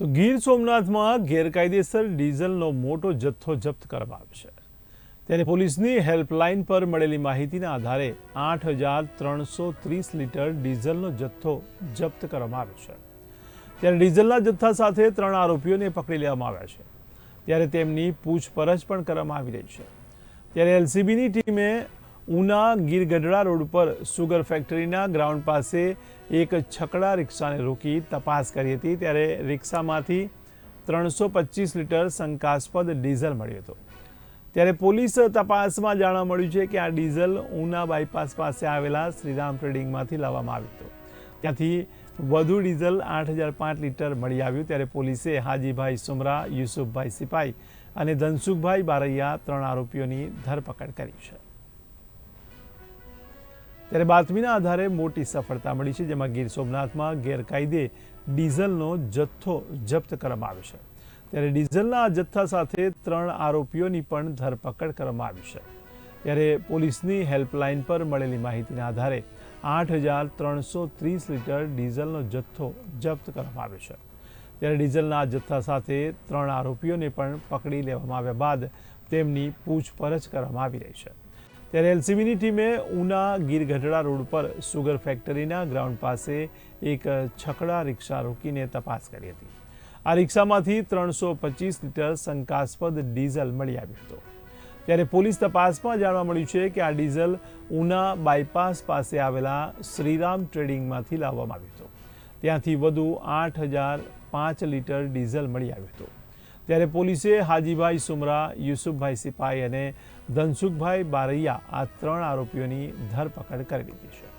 તો ગીર સોમનાથમાં ગેરકાયદેસર ડીઝલનો મોટો જથ્થો જપ્ત કરવામાં આવ્યો છે. ત્યારે પોલીસની હેલ્પલાઇન પર મળેલી માહિતીના આધારે આઠ હજાર ત્રણસો ત્રીસ લીટર ડીઝલનો જથ્થો જપ્ત કરવામાં આવ્યો છે. ત્યારે ડીઝલના જથ્થા સાથે ત્રણ આરોપીઓને પકડી લેવામાં આવ્યા છે. ત્યારે તેમની પૂછપરછ પણ કરવામાં આવી રહી છે. ત્યારે એલસીબીની ટીમે ઉના ગીર ગઢડા રોડ પર સુગર ફેક્ટરીના ગ્રાઉન્ડ પાસે એક છકડા રિક્ષાને રોકી તપાસ કરી હતી, ત્યારે રિક્ષામાંથી ત્રણસો પચીસ લીટર શંકાસ્પદ ડીઝલ મળ્યો હતો. ત્યારે પોલીસ તપાસમાં જાણવા મળ્યું છે કે આ ડીઝલ ઉના બાયપાસ પાસે આવેલા શ્રીરામ ટ્રેડિંગમાંથી લાવવામાં આવ્યું હતું. ત્યાંથી વધુ ડીઝલ આઠ હજાર પાંચ લીટર મળી આવ્યું, ત્યારે પોલીસે હાજીભાઈ સુમરા, યુસુફભાઈ સિપાઈ અને ધનસુખભાઈ બારૈયા ત્રણ આરોપીઓની ધરપકડ કરી છે. ત્યારે બાતમીના આધારે મોટી સફળતા મળી છે, જેમાં ગીર સોમનાથમાં ગેરકાયદે ડીઝલનો જથ્થો જપ્ત કરવામાં આવ્યો છે. ત્યારે ડીઝલના જથ્થા સાથે ત્રણ આરોપીઓની પણ ધરપકડ કરવામાં આવી છે. ત્યારે પોલીસની હેલ્પલાઇન પર મળેલી માહિતીના આધારે આઠ હજાર ત્રણસો ત્રીસ લીટર ડીઝલનો જથ્થો જપ્ત કરવામાં આવ્યો છે. ત્યારે ડીઝલના આ જથ્થા સાથે ત્રણ આરોપીઓને પણ પકડી લેવામાં આવ્યા બાદ તેમની પૂછપરછ કરવામાં આવી રહી છે. ત્યારે એલસીબીની ટીમે ઉના ગીર ગઢડા રોડ પર સુગર ફેક્ટરીના ગ્રાઉન્ડ પાસે એક છકડા રિક્ષા રોકીને તપાસ કરી હતી. આ રિક્ષામાંથી ત્રણસો પચીસ લીટર શંકાસ્પદ ડીઝલ મળી આવ્યું હતું. ત્યારે પોલીસ તપાસમાં જાણવા મળ્યું છે કે આ ડીઝલ ઉના બાયપાસ પાસે આવેલા શ્રીરામ ટ્રેડિંગમાંથી લાવવામાં આવ્યું હતું. ત્યાંથી વધુ આઠ હજાર પાંચ લીટર ડીઝલ મળી આવ્યું હતું. ત્યારે પોલીસે હાજીભાઈ સુમરા, યુસુફભાઈ સિપાઈ અને ધનસુખભાઈ બારૈયા આ ત્રણ આરોપીઓની ધરપકડ કરી લીધી છે.